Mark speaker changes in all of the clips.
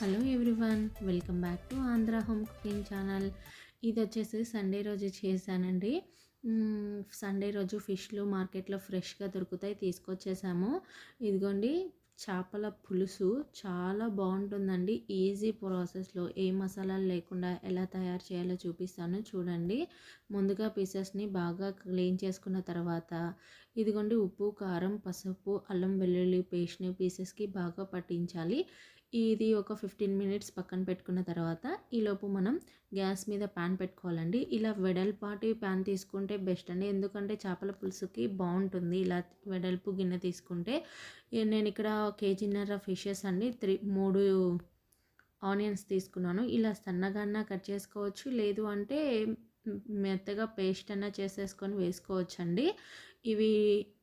Speaker 1: Hello everyone welcome back to Andhra home cooking channel. ఇది వచ్చేసి Sunday రోజు చేశానండి. సండే రోజు ఫిష్లు మార్కెట్లో ఫ్రెష్గా దొరుకుతాయి తీసుకొచ్చేసాము. ఇదిగోండి చేపల పులుసు చాలా బాగుంటుందండి. ఈజీ ప్రాసెస్లో ఏ మసాలాలు లేకుండా ఎలా తయారు చేయాలో చూపిస్తాను. చూడండి ముందుగా పీసెస్ని బాగా క్లీన్ చేసుకున్న తర్వాత ఇదిగోండి ఉప్పు కారం పసుపు అల్లం వెల్లుల్లి పేస్ట్ని పీసెస్కి బాగా పట్టించాలి. ఇది ఒక ఫిఫ్టీన్ మినిట్స్ పక్కన పెట్టుకున్న తర్వాత ఈలోపు మనం గ్యాస్ మీద ప్యాన్ పెట్టుకోవాలండి. ఇలా వెడల్పాటి ప్యాన్ తీసుకుంటే బెస్ట్ అండి. ఎందుకంటే చేపల పులుసుకి బాగుంటుంది. ఇలా వెడల్పు గిన్నె తీసుకుంటే నేను ఇక్కడ కేజీన్నర ఫిషెస్ అండి. త్రీ మూడు ఆనియన్స్ తీసుకున్నాను. ఇలా సన్నగా కట్ చేసుకోవచ్చు. లేదు అంటే మెత్తగా పేస్ట్ అన్న చేసేసుకొని వేసుకోవచ్చండి. ఇవి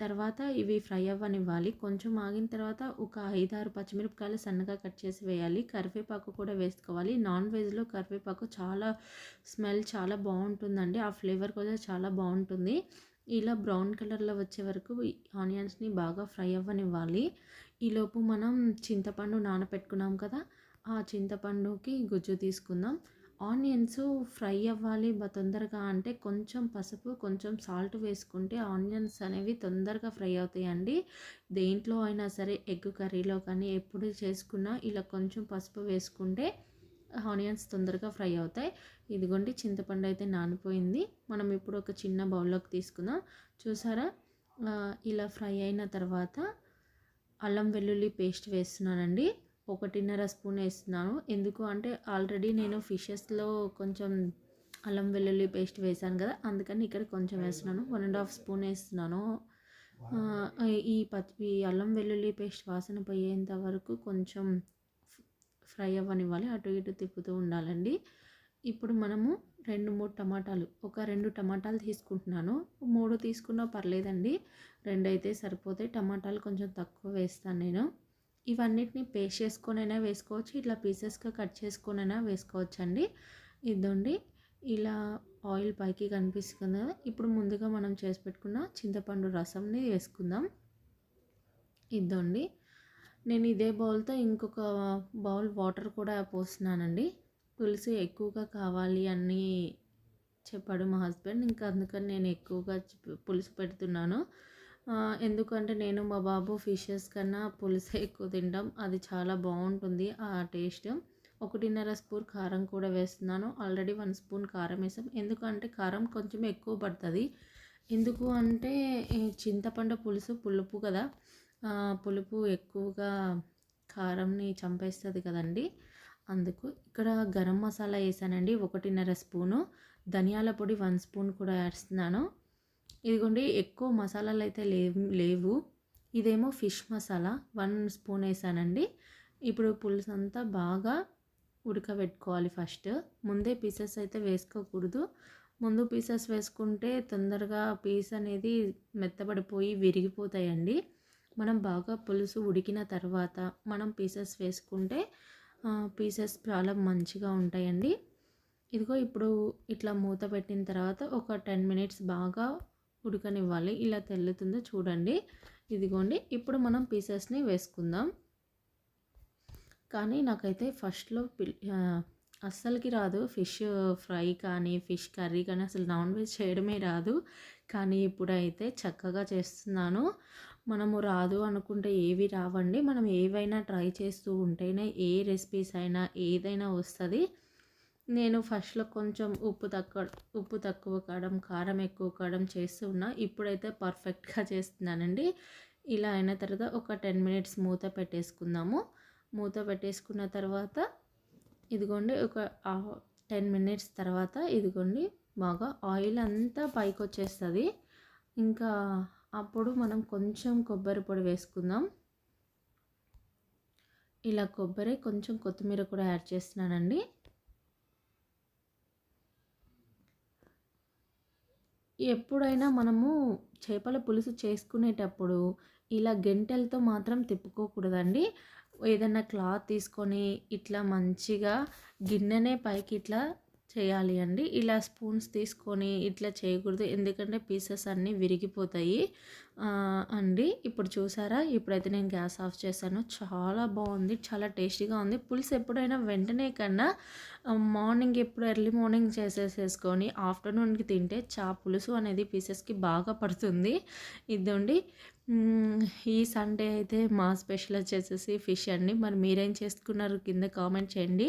Speaker 1: తర్వాత ఇవి ఫ్రై అవ్వనివ్వాలి. కొంచెం ఆగిన తర్వాత ఒక ఐదారు పచ్చిమిరపకాయలు సన్నగా కట్ చేసి వేయాలి. కరివేపాకు కూడా వేసుకోవాలి. నాన్ వెజ్లో కరివేపాకు చాలా స్మెల్ చాలా బాగుంటుందండి. ఆ ఫ్లేవర్ కూడా చాలా బాగుంటుంది. ఇలా బ్రౌన్ కలర్లో వచ్చే వరకు ఈ ఆనియన్స్ని బాగా ఫ్రై అవ్వనివ్వాలి. ఈలోపు మనం చింతపండు నానబెట్టుకున్నాం కదా ఆ చింతపండుకి గుజ్జు తీసుకుందాం. ఆనియన్స్ ఫ్రై అవ్వాలి తొందరగా అంటే కొంచెం పసుపు కొంచెం సాల్ట్ వేసుకుంటే ఆనియన్స్ అనేవి తొందరగా ఫ్రై అవుతాయండి. దేంట్లో అయినా సరే ఎగ్ కర్రీలో కానీ ఎప్పుడు చేసుకున్నా ఇలా కొంచెం పసుపు వేసుకుంటే ఆనియన్స్ తొందరగా ఫ్రై అవుతాయి. ఇదిగోండి చింతపండు అయితే నానిపోయింది. మనం ఇప్పుడు ఒక చిన్న బౌల్లోకి తీసుకుందాం. చూసారా? ఇలా ఫ్రై అయిన తర్వాత అల్లం వెల్లుల్లి పేస్ట్ వేస్తున్నానండి. ఒకటిన్నర స్పూన్ వేస్తున్నాను. ఎందుకు అంటే ఆల్రెడీ నేను ఫిషెస్లో కొంచెం అల్లం వెల్లుల్లి పేస్ట్ వేసాను కదా అందుకని ఇక్కడ కొంచెం వేస్తున్నాను. వన్ అండ్ హాఫ్ స్పూన్ వేస్తున్నాను. ఈ పచ్చి ఈ అల్లం వెల్లుల్లి పేస్ట్ వాసన పోయేంత వరకు కొంచెం ఫ్రై అవ్వనివ్వాలి. అటు ఇటు తిప్పుతూ ఉండాలండి. ఇప్పుడు మనము రెండు మూడు టమాటాలు ఒక రెండు టమాటాలు తీసుకుంటున్నాను. మూడు తీసుకున్నా పర్లేదండి. రెండు అయితే సరిపోతాయి టమాటాలు కొంచెం తక్కువ వేస్తాను నేను. ఇవన్నిటిని పేస్ట్ చేసుకొనైనా వేసుకోవచ్చు. ఇట్లా పీసెస్గా కట్ చేసుకొనైనా వేసుకోవచ్చు అండి ఇదండి. ఇలా ఆయిల్ పైకి కనిపిస్తుంది కదా. ఇప్పుడు ముందుగా మనం చేసి పెట్టుకున్న చింతపండు రసంని వేసుకుందాం. ఇదండి. నేను ఇదే బౌల్తో ఇంకొక బౌల్ వాటర్ కూడా పోస్తున్నానండి. పులుసు ఎక్కువగా కావాలి అని చెప్పాడు మా హస్బెండ్. ఇంకా అందుకని నేను ఎక్కువగా చి- పులుసు పెడుతున్నాను. ఎందుకంటే నేను మా బాబు ఫిషెస్ కన్నా పులుసు ఎక్కువ తింటాం. అది చాలా బాగుంటుంది ఆ టేస్ట్. ఒకటిన్నర స్పూన్ కారం కూడా వేస్తున్నాను. ఆల్రెడీ వన్ స్పూన్ కారం వేసాం. ఎందుకంటే కారం కొంచెం ఎక్కువ పడుతుంది. ఎందుకు అంటే చింతపండు పులుసు పులుపు కదా. పులుపు ఎక్కువగా కారంని చంపేస్తుంది కదండి. అందుకు ఇక్కడ గరం మసాలా వేసానండి. ఒకటిన్నర స్పూను. ధనియాల పొడి వన్ స్పూన్ కూడా వేస్తున్నాను. ఇదిగోండి ఎక్కువ మసాలాలు అయితే లేవు లేవు. ఇదేమో ఫిష్ మసాలా వన్ స్పూన్ వేసానండి. ఇప్పుడు పులుసు అంతా బాగా ఉడకబెట్టుకోవాలి ఫస్ట్. ముందే పీసెస్ అయితే వేసుకోకూడదు. ముందు పీసెస్ వేసుకుంటే తొందరగా పీస్ అనేది మెత్తబడిపోయి విరిగిపోతాయండి. మనం బాగా పులుసు ఉడికిన తర్వాత మనం పీసెస్ వేసుకుంటే పీసెస్ చాలా మంచిగా ఉంటాయండి. ఇదిగో ఇప్పుడు ఇట్లా మూత పెట్టిన తర్వాత ఒక టెన్ మినిట్స్ బాగా ఉడకనివ్వాలి. ఇలా తెల్లుతుందో చూడండి. ఇదిగోండి ఇప్పుడు మనం పీసెస్ని వేసుకుందాం. కానీ నాకైతే ఫస్ట్లో పిల్ అస్సలకి రాదు. ఫిష్ ఫ్రై కానీ ఫిష్ కర్రీ కానీ అసలు నాన్ వెజ్ చేయడమే రాదు. కానీ ఇప్పుడైతే చక్కగా చేస్తున్నాను. మనము రాదు అనుకుంటే ఏవి రావండి. మనం ఏవైనా ట్రై చేస్తూ ఉంటేనే ఏ రెసిపీస్ అయినా ఏదైనా వస్తుంది. నేను ఫస్ట్లో కొంచెం ఉప్పు తక్కువ ఉప్పు తక్కువ కావడం కారం ఎక్కువ కావడం చేస్తూ ఉన్నా ఇప్పుడైతే పర్ఫెక్ట్గా చేస్తున్నానండి. ఇలా అయిన తర్వాత ఒక టెన్ మినిట్స్ మూత పెట్టేసుకుందాము. మూత పెట్టేసుకున్న తర్వాత ఇదిగోండి ఒక టెన్ మినిట్స్ తర్వాత ఇదిగోండి బాగా ఆయిల్ అంతా పైకి వచ్చేస్తుంది ఇంకా అప్పుడు మనం కొంచెం కొబ్బరి పొడి వేసుకుందాం. ఇలా కొబ్బరి కొంచెం కొత్తిమీర కూడా యాడ్ చేస్తున్నానండి. ఎప్పుడైనా మనము చేపల పులుసు చేసుకునేటప్పుడు ఇలా గెంటెలతో మాత్రం తిప్పుకోకూడదండి. ఏదైనా క్లాత్ తీసుకొని ఇట్లా మంచిగా గిన్నెనే పైకి ఇట్లా చేయాలి అండి. ఇలా స్పూన్స్ తీసుకొని ఇట్లా చేయకూడదు. ఎందుకంటే పీసెస్ అన్నీ విరిగిపోతాయి. అండి ఇప్పుడు చూసారా? ఇప్పుడైతే నేను గ్యాస్ ఆఫ్ చేశాను. చాలా బాగుంది. చాలా టేస్టీగా ఉంది. పులుసు ఎప్పుడైనా వెంటనే కన్నా మార్నింగ్ ఎప్పుడు ఎర్లీ మార్నింగ్ చేసేసేసుకొని ఆఫ్టర్నూన్కి తింటే చా పులుసు అనేది పీసెస్కి బాగా పడుతుంది. ఇదండి. ఈ సండే అయితే మా స్పెషల్ వచ్చేసేసి ఫిష్ అండి. మరి మీరేం చేసుకున్నారు? కింద కామెంట్ చేయండి.